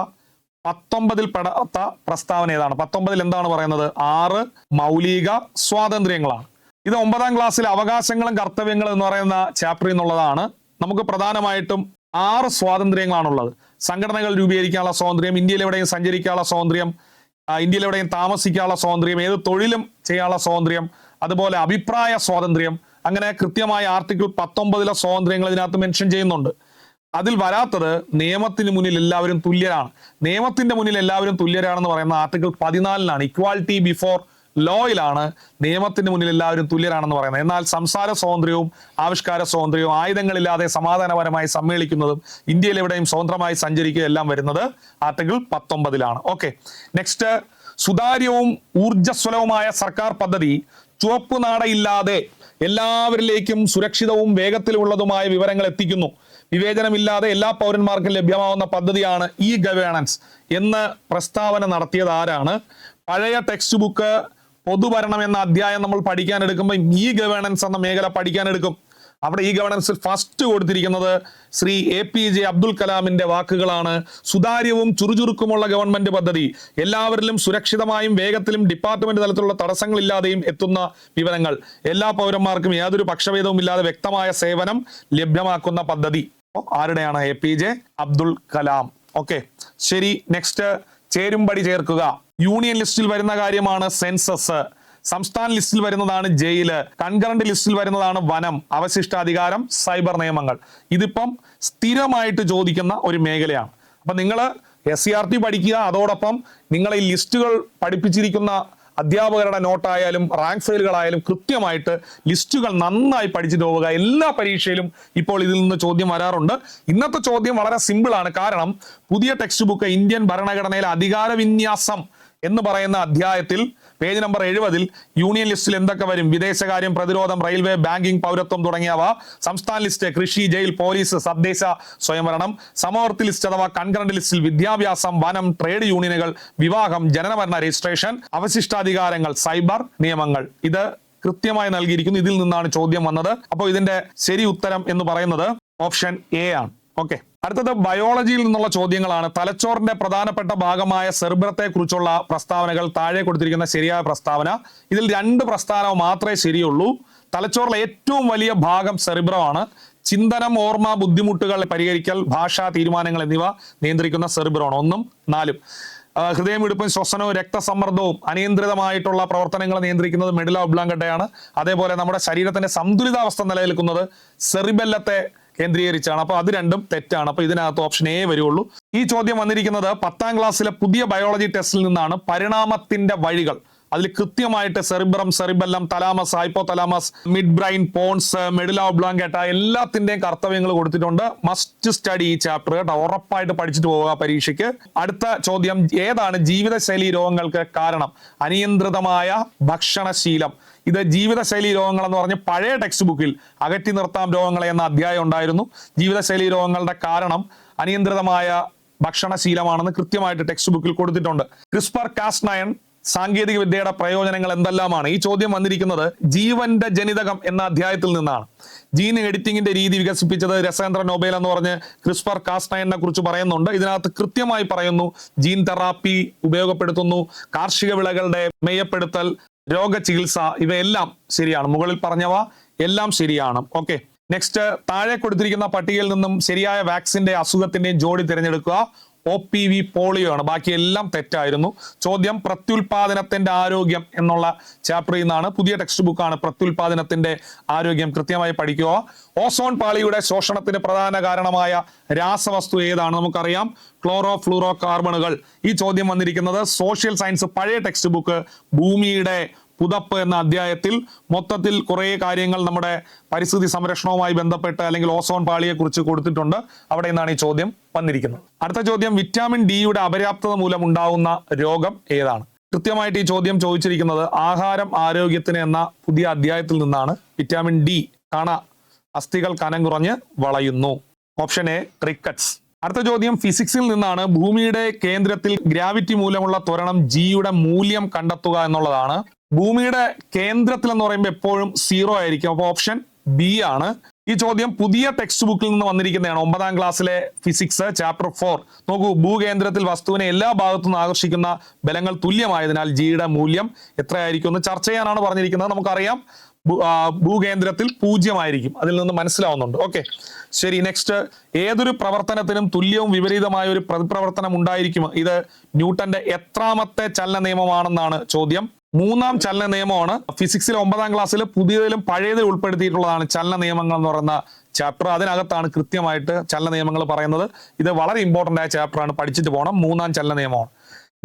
പത്തൊമ്പതിൽ പെടാത്ത പ്രസ്താവന ഏതാണ്? പത്തൊമ്പതിൽ എന്താണ് പറയുന്നത്? ആറ് മൗലിക സ്വാതന്ത്ര്യങ്ങളാണ്. ഇത് ഒമ്പതാം ക്ലാസ്സിലെ അവകാശങ്ങളും കർത്തവ്യങ്ങളും എന്ന് പറയുന്ന ചാപ്റ്ററിൽ നിന്നുള്ളതാണ്. നമുക്ക് പ്രധാനമായിട്ടും ആറ് സ്വാതന്ത്ര്യങ്ങളാണുള്ളത്. സംഘടനകൾ രൂപീകരിക്കാനുള്ള സ്വാതന്ത്ര്യം ഇന്ത്യയിൽ എവിടെയും സഞ്ചരിക്കാനുള്ള സ്വാതന്ത്ര്യം ഇന്ത്യയിൽ എവിടെയും താമസിക്കാനുള്ള സ്വാതന്ത്ര്യം ഏത് തൊഴിലും ചെയ്യാനുള്ള സ്വാതന്ത്ര്യം അതുപോലെ അഭിപ്രായ സ്വാതന്ത്ര്യം. അങ്ങനെ കൃത്യമായ ആർട്ടിക്കിൾ പത്തൊമ്പതിലെ സ്വാതന്ത്ര്യങ്ങൾ ഇതിനകത്ത് മെൻഷൻ ചെയ്യുന്നുണ്ട്. അതിൽ വരാത്തത് നിയമത്തിന് മുന്നിൽ എല്ലാവരും തുല്യരാണ്. നിയമത്തിന്റെ മുന്നിൽ എല്ലാവരും തുല്യരാണെന്ന് പറയുന്ന ആർട്ടിക്കിൾ പതിനാലിലാണ് ഇക്വാലിറ്റി ബിഫോർ ലോയിലാണ് നിയമത്തിന് മുന്നിൽ എല്ലാവരും തുല്യരാണെന്ന് പറയുന്നത്. എന്നാൽ സംസാര സ്വാതന്ത്ര്യവും ആവിഷ്കാര സ്വാതന്ത്ര്യവും ആയുധങ്ങളില്ലാതെ സമാധാനപരമായി സമ്മേളിക്കുന്നതും ഇന്ത്യയിൽ എവിടെയും സ്വതന്ത്രമായി സഞ്ചരിക്കുക എല്ലാം വരുന്നത് ആർട്ടിക്കിൾ പത്തൊമ്പതിലാണ്. ഓക്കെ. നെക്സ്റ്റ് സുതാര്യവും ഊർജസ്വലവുമായ സർക്കാർ പദ്ധതി ചുവപ്പ് നാടയില്ലാതെ എല്ലാവരിലേക്കും സുരക്ഷിതവും വേഗത്തിലുള്ളതുമായ വിവരങ്ങൾ എത്തിക്കുന്നു. വിവേചനമില്ലാതെ എല്ലാ പൗരന്മാർക്കും ലഭ്യമാവുന്ന പദ്ധതിയാണ് ഇ ഗവേണൻസ്. എന്ന് പ്രസ്താവന നടത്തിയത് ആരാണ്? പഴയ ടെക്സ്റ്റ് ബുക്ക് പൊതുഭരണം എന്ന അധ്യായം നമ്മൾ പഠിക്കാൻ എടുക്കുമ്പോൾ ഇ ഗവേണൻസ് എന്ന മേഖല പഠിക്കാൻ എടുക്കും അവിടെ ഈ ഗവേണൻസിൽ ഫസ്റ്റ് കൊടുത്തിരിക്കുന്നത് Shri A P J Abdul കലാമിന്റെ വാക്കുകളാണ്. സുതാര്യവും ചുറുചുറുക്കുമുള്ള ഗവൺമെന്റ് പദ്ധതി. എല്ലാവരിലും സുരക്ഷിതമായും വേഗത്തിലും ഡിപ്പാർട്ട്മെന്റ് തലത്തിലുള്ള തടസ്സങ്ങളില്ലാതെയും എത്തുന്ന വിവരങ്ങൾ. എല്ലാ പൗരന്മാർക്കും യാതൊരു പക്ഷഭേദവും ഇല്ലാതെ വ്യക്തമായ സേവനം ലഭ്യമാക്കുന്ന പദ്ധതി. ആരുടെയാണ് A P J? Abdul Kalam. Okay. ശരി നെക്സ്റ്റ് ചേരുംപടി ചേർക്കുക. യൂണിയൻ ലിസ്റ്റിൽ വരുന്ന കാര്യമാണ് സെൻസസ്. സംസ്ഥാന ലിസ്റ്റിൽ വരുന്നതാണ് ജയിൽ. കൺകറന്റ് ലിസ്റ്റിൽ വരുന്നതാണ് വനം അവശിഷ്ടാധികാരം സൈബർ നിയമങ്ങൾ. ഇതിപ്പം സ്ഥിരമായിട്ട് ചോദിക്കുന്ന ഒരു മേഖലയാണ്. അപ്പൊ നിങ്ങൾ എസ് സി ആർ ടി പഠിക്കുക അതോടൊപ്പം നിങ്ങൾ ഈ ലിസ്റ്റുകൾ പഠിപ്പിച്ചിരിക്കുന്ന അധ്യാപകരുടെ നോട്ടായാലും റാങ്ക് സെയിലുകളായാലും കൃത്യമായിട്ട് ലിസ്റ്റുകൾ നന്നായി പഠിച്ചിട്ട് പോവുക എല്ലാ പരീക്ഷയിലും ഇപ്പോൾ ഇതിൽ നിന്ന് ചോദ്യം വരാറുണ്ട്. ഇന്നത്തെ ചോദ്യം വളരെ സിമ്പിൾ ആണ്. കാരണം പുതിയ ടെക്സ്റ്റ് ബുക്ക് ഇന്ത്യൻ ഭരണഘടനയിലെ അധികാര വിന്യാസം എന്ന് പറയുന്ന അധ്യായത്തിൽ പേജ് നമ്പർ എഴുപതിൽ യൂണിയൻ ലിസ്റ്റിൽ എന്തൊക്കെ വരും? വിദേശകാര്യം പ്രതിരോധം റെയിൽവേ ബാങ്കിംഗ് പൗരത്വം തുടങ്ങിയവ. സംസ്ഥാന ലിസ്റ്റ് കൃഷി ജയിൽ പോലീസ് തദ്ദേശ സ്വയംഭരണം. സമവർത്തി ലിസ്റ്റ് അഥവാ കൺകറന്റ് ലിസ്റ്റിൽ വിദ്യാഭ്യാസം വനം ട്രേഡ് യൂണിയനുകൾ വിവാഹം ജനനമരണ രജിസ്ട്രേഷൻ അവശിഷ്ടാധികാരങ്ങൾ സൈബർ നിയമങ്ങൾ. ഇത് കൃത്യമായി നൽകിയിരിക്കുന്നു. ഇതിൽ നിന്നാണ് ചോദ്യം വന്നത്. അപ്പോൾ ഇതിന്റെ ശരി ഉത്തരം എന്ന് പറയുന്നത് ഓപ്ഷൻ എ ആണ്. ഓക്കെ. അടുത്തത് ബയോളജിയിൽ നിന്നുള്ള ചോദ്യങ്ങളാണ്. തലച്ചോറിന്റെ പ്രധാനപ്പെട്ട ഭാഗമായ സെർബ്രത്തെ കുറിച്ചുള്ള പ്രസ്താവനകൾ താഴെ കൊടുത്തിരിക്കുന്ന ശരിയായ പ്രസ്താവന. ഇതിൽ രണ്ട് പ്രസ്താവന മാത്രമേ ശരിയുള്ളൂ. തലച്ചോറിലെ ഏറ്റവും വലിയ ഭാഗം സെറിബ്രമാണ് ചിന്തനം ഓർമ്മ ബുദ്ധിമുട്ടുകൾ പരിഹരിക്കൽ ഭാഷാ തീരുമാനങ്ങൾ എന്നിവ നിയന്ത്രിക്കുന്ന സെറിബ്രമാണ് ഒന്നും നാലും. ഹൃദയം ഹൃദയമിടിപ്പും ശ്വസനവും രക്തസമ്മർദ്ദവും അനിയന്ത്രിതമായിട്ടുള്ള പ്രവർത്തനങ്ങൾ നിയന്ത്രിക്കുന്നത് മെഡില ഒബ്ലാങ്കട്ടയാണ്. അതേപോലെ നമ്മുടെ ശരീരത്തിന്റെ സന്തുലിതാവസ്ഥ നിലനിൽക്കുന്നത് സെറിബെല്ലത്തെ കേന്ദ്രീകരിച്ചാണ്. അപ്പൊ അത് രണ്ടും തെറ്റാണ്. അപ്പൊ ഇതിനകത്ത് ഓപ്ഷൻ എ വരുള്ളൂ. ഈ ചോദ്യം വന്നിരിക്കുന്നത് പത്താം ക്ലാസ്സിലെ പുതിയ ബയോളജി ടെസ്റ്റിൽ നിന്നാണ് പരിണാമത്തിന്റെ വഴികൾ. അതിൽ കൃത്യമായിട്ട് cerebrum cerebellum thalamus hypothalamus mid brain pons medulla ബ്ലാങ്കേട്ട എല്ലാത്തിന്റെയും കർത്തവ്യങ്ങൾ കൊടുത്തിട്ടുണ്ട്. മസ്റ്റ് സ്റ്റഡി ഈ ചാപ്റ്റർ കേട്ടോ. ഉറപ്പായിട്ട് പഠിച്ചിട്ട് പോവുക പരീക്ഷയ്ക്ക്. അടുത്ത ചോദ്യം ഏതാണ് ജീവിതശൈലി രോഗങ്ങൾക്ക് കാരണം? അനിയന്ത്രിതമായ ഭക്ഷണശീലം. ഇത് ജീവിതശൈലി രോഗങ്ങൾ എന്ന് പറഞ്ഞ് പഴയ ടെക്സ്റ്റ് ബുക്കിൽ അകറ്റി നിർത്താം രോഗങ്ങളെ എന്ന അധ്യായം ഉണ്ടായിരുന്നു. ജീവിതശൈലി രോഗങ്ങളുടെ കാരണം അനിയന്ത്രിതമായ ഭക്ഷണശീലമാണെന്ന് കൃത്യമായിട്ട് ടെക്സ്റ്റ് ബുക്കിൽ കൊടുത്തിട്ടുണ്ട്. ക്രിസ്പർ കാസ്റ്റ് നയൻ സാങ്കേതിക വിദ്യയുടെ പ്രയോജനങ്ങൾ എന്തെല്ലാമാണ്? ഈ ചോദ്യം വന്നിരിക്കുന്നത് ജീവന്റെ ജനിതകം എന്ന അധ്യായത്തിൽ നിന്നാണ്. ജീൻ എഡിറ്റിംഗിന്റെ രീതി വികസിപ്പിച്ചത് രസേന്ദ്ര നൊബേൽ എന്ന് പറഞ്ഞ് ക്രിസ്പർ കാസ്നയനെ കുറിച്ച് പറയുന്നുണ്ട്. ഇതിനകത്ത് കൃത്യമായി പറയുന്നു ജീൻ തെറാപ്പി ഉപയോഗപ്പെടുത്തുന്നു കാർഷിക വിളകളുടെ മെയ്യപ്പെടുത്തൽ രോഗചികിത്സ ഇവയെല്ലാം ശരിയാണ്. മുകളിൽ പറഞ്ഞവ എല്ലാം ശരിയാണ്. ഓക്കെ നെക്സ്റ്റ് താഴെ കൊടുത്തിരിക്കുന്ന പട്ടികയിൽ നിന്നും ശരിയായ വാക്സിന്റെ അസുഖത്തിന്റെയും ജോഡി തിരഞ്ഞെടുക്കുക. ഒ പി വി പോളിയോ ആണ്. ബാക്കിയെല്ലാം തെറ്റായിരുന്നു. ചോദ്യം പ്രത്യുൽപാദനത്തിന്റെ ആരോഗ്യം എന്നുള്ള ചാപ്റ്ററിൽ നിന്നാണ്. പുതിയ ടെക്സ്റ്റ് ബുക്കാണ് പ്രത്യുൽപാദനത്തിന്റെ ആരോഗ്യം. കൃത്യമായി പഠിക്കുക. ഓസോൺ പാളിയുടെ ശോഷണത്തിന് പ്രധാന കാരണമായ രാസവസ്തു ഏതാണ്? നമുക്കറിയാം. ക്ലോറോ ഫ്ലൂറോ കാർബണുകൾ ഈ ചോദ്യം വന്നിരിക്കുന്നത് സോഷ്യൽ സയൻസ് പഴയ ടെക്സ്റ്റ് ബുക്ക് ഭൂമിയുടെ പുതപ്പ് എന്ന അധ്യായത്തിൽ മൊത്തത്തിൽ കുറേ കാര്യങ്ങൾ നമ്മുടെ പരിസ്ഥിതി സംരക്ഷണവുമായി ബന്ധപ്പെട്ട് അല്ലെങ്കിൽ ഓസോൺ പാളിയെക്കുറിച്ച് കൊടുത്തിട്ടുണ്ട്. അവിടെ നിന്നാണ് ഈ ചോദ്യം വന്നിരിക്കുന്നത്. അടുത്ത ചോദ്യം വിറ്റാമിൻ ഡിയുടെ അപര്യാപ്തത മൂലം ഉണ്ടാവുന്ന രോഗം ഏതാണ്? കൃത്യമായിട്ട് ഈ ചോദ്യം ചോദിച്ചിരിക്കുന്നത് ആഹാരം ആരോഗ്യത്തിന് എന്ന പുതിയ അധ്യായത്തിൽ നിന്നാണ്. വിറ്റാമിൻ ഡി കാണ അസ്ഥികൾ കനം കുറഞ്ഞ് വളയുന്നു. Option A rickets. അടുത്ത ചോദ്യം ഫിസിക്സിൽ നിന്നാണ് ഭൂമിയുടെ കേന്ദ്രത്തിൽ ഗ്രാവിറ്റി മൂലമുള്ള ത്വരണം ജിയുടെ മൂല്യം കണ്ടെത്തുക എന്നുള്ളതാണ്. ഭൂമിയുടെ കേന്ദ്രത്തിൽ എന്ന് പറയുമ്പോൾ എപ്പോഴും സീറോ ആയിരിക്കും. അപ്പോൾ ഓപ്ഷൻ ബി ആണ്. ഈ ചോദ്യം പുതിയ ടെക്സ്റ്റ് ബുക്കിൽ നിന്ന് വന്നിരിക്കുന്നതാണ്. ഒമ്പതാം ക്ലാസ്സിലെ ഫിസിക്സ് ചാപ്റ്റർ ഫോർ നോക്കൂ ഭൂകേന്ദ്രത്തിൽ വസ്തുവിനെ എല്ലാ ഭാഗത്തു നിന്ന് ആകർഷിക്കുന്ന ബലങ്ങൾ തുല്യമായതിനാൽ ജിയുടെ മൂല്യം എത്രയായിരിക്കും എന്ന് ചർച്ച ചെയ്യാനാണ് പറഞ്ഞിരിക്കുന്നത്. നമുക്കറിയാം ഭൂകേന്ദ്രത്തിൽ പൂജ്യമായിരിക്കും. അതിൽ നിന്ന് മനസ്സിലാവുന്നുണ്ട്. ഓക്കെ ശരി നെക്സ്റ്റ് ഏതൊരു പ്രവർത്തനത്തിനും തുല്യവും വിപരീതമായ ഒരു പ്രതിപ്രവർത്തനം ഉണ്ടായിരിക്കും? ഇത് ന്യൂട്ടന്റെ എത്രാമത്തെ ചലന നിയമമാണെന്നാണ് ചോദ്യം. മൂന്നാം ചലന നിയമമാണ്. ഫിസിക്സിലെ ഒമ്പതാം ക്ലാസ്സിൽ പുതിയതിലും പഴയതിലും ഉൾപ്പെടുത്തിയിട്ടുള്ളതാണ് ചലന നിയമങ്ങൾ എന്ന് പറയുന്ന ചാപ്റ്റർ അതിനകത്താണ് കൃത്യമായിട്ട് ചലന നിയമങ്ങൾ പറയുന്നത്. ഇത് വളരെ ഇമ്പോർട്ടന്റ് ആയ ചാപ്റ്ററാണ് പഠിച്ചിട്ട് പോകണം മൂന്നാം ചലന നിയമമാണ്.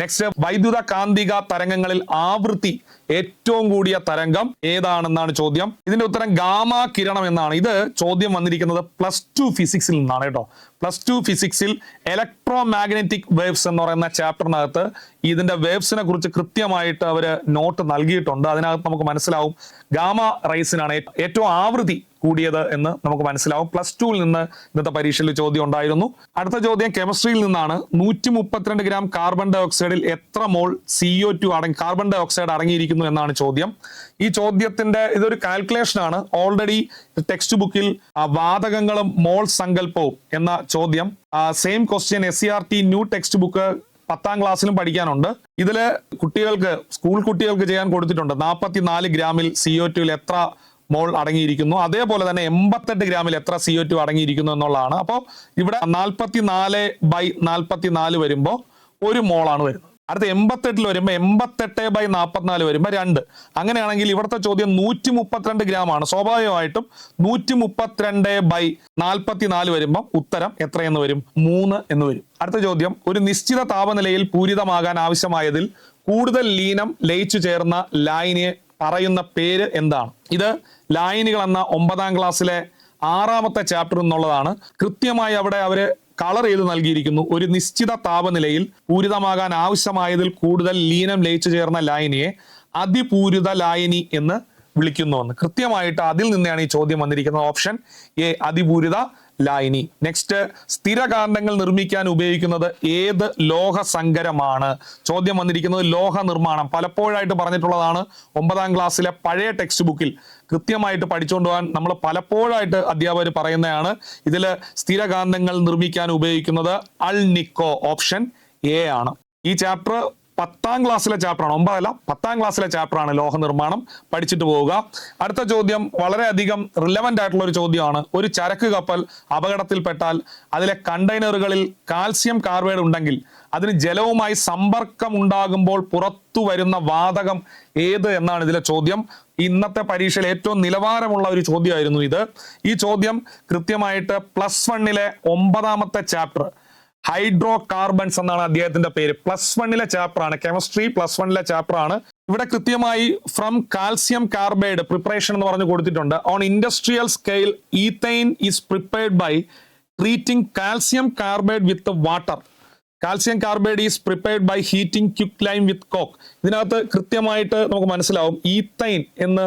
നെക്സ്റ്റ് വൈദ്യുത കാന്തിക തരംഗങ്ങളിൽ ആവൃത്തി ഏറ്റവും കൂടിയ തരംഗം ഏതാണെന്നാണ് ചോദ്യം. ഇതിന്റെ ഉത്തരം ഗാമ കിരണം എന്നാണ്. ഇത് ചോദ്യം വന്നിരിക്കുന്നത് പ്ലസ് ടു ഫിസിക്സിൽ നിന്നാണ് കേട്ടോ. പ്ലസ് ടു ഫിസിക്സിൽ ഇലക്ട്രോ മാഗ്നറ്റിക് വേവ്സ് എന്ന് പറയുന്ന ചാപ്റ്ററിനകത്ത് ഇതിന്റെ വേവ്സിനെ കുറിച്ച് കൃത്യമായിട്ട് അവർ നോട്ട് നൽകിയിട്ടുണ്ട്. അതിനകത്ത് നമുക്ക് മനസ്സിലാവും ഗാമ റൈസിനാണ് ഏറ്റവും ആവൃത്തി കൂടിയത് എന്ന് നമുക്ക് മനസ്സിലാവും. പ്ലസ് ടുവിൽ നിന്ന് ഇന്നത്തെ പരീക്ഷയിൽ ചോദ്യം ഉണ്ടായിരുന്നു. അടുത്ത ചോദ്യം കെമിസ്ട്രിയിൽ നിന്നാണ്. നൂറ്റി മുപ്പത്തിരണ്ട് ഗ്രാം കാർബൺ ഡയോക്സൈഡിൽ എത്ര മോൾ സിഒ ടു അടങ്ങി കാർബൺ ഡയോക്സൈഡ് ഓക്സൈഡ് അടങ്ങിയിരിക്കുന്നു എന്നാണ് ചോദ്യം. ഈ ചോദ്യത്തിന്റെ ഇതൊരു കാൽക്കുലേഷൻ ആണ്. ഓൾറെഡി ടെക്സ്റ്റ് ബുക്കിൽ വാതകങ്ങളും മോൾ സങ്കല്പവും എന്ന ചോദ്യം. Same question S C R T new text book പത്താം ക്ലാസ്സിലും പഠിക്കാനുണ്ട്. ഇതിൽ കുട്ടികൾക്ക് സ്കൂൾ കുട്ടികൾക്ക് ചെയ്യാൻ കൊടുത്തിട്ടുണ്ട്. നാൽപ്പത്തിനാല് ഗ്രാമിൽ സിഒ ടുവിൽ എത്ര മോൾ അടങ്ങിയിരിക്കുന്നു? അതേപോലെ തന്നെ എൺപത്തെട്ട് ഗ്രാമിൽ എത്ര സിഒ ടു അടങ്ങിയിരിക്കുന്നു എന്നുള്ളതാണ്. അപ്പോൾ ഇവിടെ നാൽപ്പത്തി നാല് ബൈ നാൽപ്പത്തി നാല് വരുമ്പോൾ ഒരു മോളാണ് വരുന്നത്. അടുത്ത എൺപത്തെട്ടിൽ വരുമ്പോൾ എൺപത്തെട്ട് ബൈ നാൽപ്പത്തിനാല് വരുമ്പോൾ രണ്ട്. അങ്ങനെയാണെങ്കിൽ ഇവിടുത്തെ ചോദ്യം നൂറ്റി മുപ്പത്തിരണ്ട് ഗ്രാം ആണ്. സ്വാഭാവികമായിട്ടും നൂറ്റി മുപ്പത്തിരണ്ട് ബൈ നാൽപ്പത്തിനാല് വരുമ്പോൾ ഉത്തരം എത്രയെന്ന് വരും? മൂന്ന് എന്ന് വരും. അടുത്ത ചോദ്യം ഒരു നിശ്ചിത താപനിലയിൽ പൂരിതമാകാൻ ആവശ്യമായതിൽ കൂടുതൽ ലീനം ലയിച്ചു ചേർന്ന ലായനിയെ പറയുന്ന പേര് എന്താണ്? ഇത് ലൈനുകൾ എന്ന ഒമ്പതാം ക്ലാസ്സിലെ ആറാമത്തെ ചാപ്റ്റർ എന്നുള്ളതാണ് കൃത്യമായി അവിടെ അവർ കളർ ചെയ്ത് നൽകിയിരിക്കുന്നു? ഒരു നിശ്ചിത താപനിലയിൽ പൂരിതമാകാൻ ആവശ്യമായതിൽ കൂടുതൽ ലീനം ലയിച്ചു ചേർന്ന ലായനിയെ അതിപൂരിത ലായനി എന്ന് വിളിക്കുന്നു എന്ന് കൃത്യമായിട്ട് അതിൽ നിന്നാണ് ഈ ചോദ്യം വന്നിരിക്കുന്നത്. ഓപ്ഷൻ എ അതിപൂരിത ലായനി. നെക്സ്റ്റ് സ്ഥിരകാന്തങ്ങൾ നിർമ്മിക്കാൻ ഉപയോഗിക്കുന്നത് ഏത് ലോഹ സങ്കരമാണ് ചോദ്യം വന്നിരിക്കുന്നത് ലോഹ നിർമ്മാണം പലപ്പോഴായിട്ട് പറഞ്ഞിട്ടുള്ളതാണ്. ഒമ്പതാം ക്ലാസ്സിലെ പഴയ ടെക്സ്റ്റ് ബുക്കിൽ കൃത്യമായിട്ട് പഠിച്ചുകൊണ്ട് പോകാൻ നമ്മൾ പലപ്പോഴായിട്ട് അധ്യാപകർ പറയുന്നതാണ്. ഇതിൽ സ്ഥിരകാന്തങ്ങൾ നിർമ്മിക്കാൻ ഉപയോഗിക്കുന്നത് അൾ നിക്കോ ഓപ്ഷൻ എ ആണ്. ഈ ചാപ്റ്റർ പത്താം ക്ലാസ്സിലെ ചാപ്റ്ററാണ് ഒമ്പതല്ല പത്താം ക്ലാസ്സിലെ ചാപ്റ്ററാണ് ലോഹ നിർമ്മാണം. പഠിച്ചിട്ട് പോവുക. അടുത്ത ചോദ്യം വളരെയധികം റിലവന്റ് ആയിട്ടുള്ള ഒരു ചോദ്യമാണ്. ഒരു ചരക്ക് കപ്പൽ അപകടത്തിൽപ്പെട്ടാൽ അതിലെ കണ്ടെയ്നറുകളിൽ കാൽസ്യം കാർബൈഡ് ഉണ്ടെങ്കിൽ അതിന് ജലവുമായി സമ്പർക്കം ഉണ്ടാകുമ്പോൾ പുറത്തു വരുന്ന വാതകം ഏത് എന്നാണ് ഇതിലെ ചോദ്യം. ഇന്നത്തെ പരീക്ഷയിൽ ഏറ്റവും നിലവാരമുള്ള ഒരു ചോദ്യമായിരുന്നു ഇത്. ഈ ചോദ്യം കൃത്യമായിട്ട് പ്ലസ് വണ്ണിലെ ഒമ്പതാമത്തെ ചാപ്റ്റർ ഹൈഡ്രോ കാർബൺസ് എന്നാണ് അദ്ദേഹത്തിന്റെ പേര്. പ്ലസ് വണ്ണിലെ ചാപ്റ്റർ ആണ്. കെമിസ്ട്രി പ്ലസ് വണ്ണിലെ ചാപ്റ്റർ ആണ്. ഇവിടെ കൃത്യമായി ഫ്രം കാൽസ്യം കാർബൈഡ് പ്രിപ്പറേഷൻ എന്ന് പറഞ്ഞു കൊടുത്തിട്ടുണ്ട്. On industrial scale ethyne is prepared by treating calcium carbide with water calcium carbide is prepared by heating quicklime with coke ഇതിനകത്ത് കൃത്യമായിട്ട് നമുക്ക് മനസ്സിലാവും ഈത്തൈൻ എന്ന്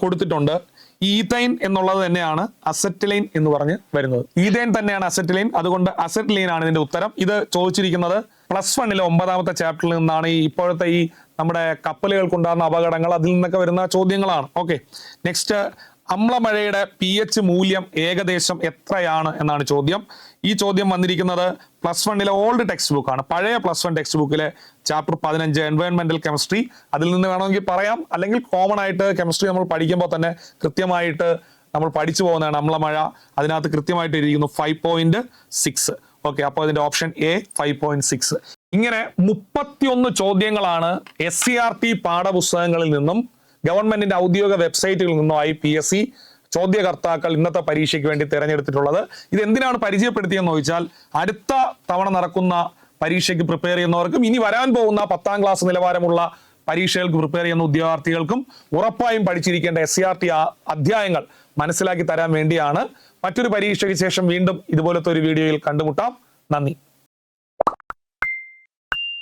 കൊടുത്തിട്ടുണ്ട്. ഈതൈൻ എന്നുള്ളത് തന്നെയാണ് അസറ്റിലൈൻ എന്ന് പറഞ്ഞ് വരുന്നത്. ഈതൈൻ തന്നെയാണ് അസറ്റിലൈൻ. അതുകൊണ്ട് അസറ്റിലൈൻ ആണ് ഇതിന്റെ ഉത്തരം. ഇത് ചോദിച്ചിരിക്കുന്നത് പ്ലസ് വണ്ണിലെ ഒമ്പതാമത്തെ ചാപ്റ്ററിൽ നിന്നാണ് ഈ ഇപ്പോഴത്തെ ഈ നമ്മുടെ കപ്പലുകൾക്കുണ്ടാകുന്ന അപകടങ്ങൾ അതിൽ നിന്നൊക്കെ വരുന്ന ചോദ്യങ്ങളാണ്. ഓക്കെ. നെക്സ്റ്റ് അമ്ലമഴയുടെ പി എച്ച് മൂല്യം ഏകദേശം എത്രയാണ് എന്നാണ് ചോദ്യം. ഈ ചോദ്യം വന്നിരിക്കുന്നത് പ്ലസ് വണ്ണിലെ ഓൾഡ് ടെക്സ്റ്റ് ബുക്കാണ് പഴയ പ്ലസ് വൺ ടെക്സ്റ്റ് ബുക്കിലെ ചാപ്റ്റർ പതിനഞ്ച് എൻവയോൺമെന്റൽ കെമിസ്ട്രി അതിൽ നിന്ന് വേണമെങ്കിൽ പറയാം. അല്ലെങ്കിൽ കോമൺ ആയിട്ട് കെമിസ്ട്രി നമ്മൾ പഠിക്കുമ്പോൾ തന്നെ കൃത്യമായിട്ട് നമ്മൾ പഠിച്ചു പോകുന്നതാണ് അമ്ലമഴ അതിനകത്ത് കൃത്യമായിട്ട് ഇരിക്കുന്നു ഫൈവ് പോയിന്റ് സിക്സ് ഓക്കെ അപ്പോൾ അതിന്റെ option A five point six ഇങ്ങനെ മുപ്പത്തിയൊന്ന് ചോദ്യങ്ങളാണ് എസ് സി ആർ ടി പാഠപുസ്തകങ്ങളിൽ നിന്നും ഗവൺമെന്റിന്റെ ഔദ്യോഗിക വെബ്സൈറ്റുകളിൽ ഐ പി എസ് സി ചോദ്യകർത്താക്കൾ ഇന്നത്തെ പരീക്ഷയ്ക്ക് വേണ്ടി തിരഞ്ഞെടുത്തിട്ടുള്ളത്. ഇത് എന്തിനാണ് പരിചയപ്പെടുത്തിയെന്ന് ചോദിച്ചാൽ അടുത്ത തവണ നടക്കുന്ന പരീക്ഷയ്ക്ക് പ്രിപ്പയർ ചെയ്യുന്നവർക്കും ഇനി വരാൻ പോകുന്ന പത്താം ക്ലാസ് നിലവാരമുള്ള പരീക്ഷകൾക്ക് പ്രിപ്പയർ ചെയ്യുന്ന ഉദ്യോഗാർത്ഥികൾക്കും ഉറപ്പായും പഠിച്ചിരിക്കേണ്ട എസ് സി ആർ ടി അധ്യായങ്ങൾ മനസ്സിലാക്കി തരാൻ വേണ്ടിയാണ്. മറ്റൊരു പരീക്ഷയ്ക്ക് ശേഷം വീണ്ടും ഇതുപോലത്തെ ഒരു വീഡിയോയിൽ കണ്ടുമുട്ടാം. നന്ദി.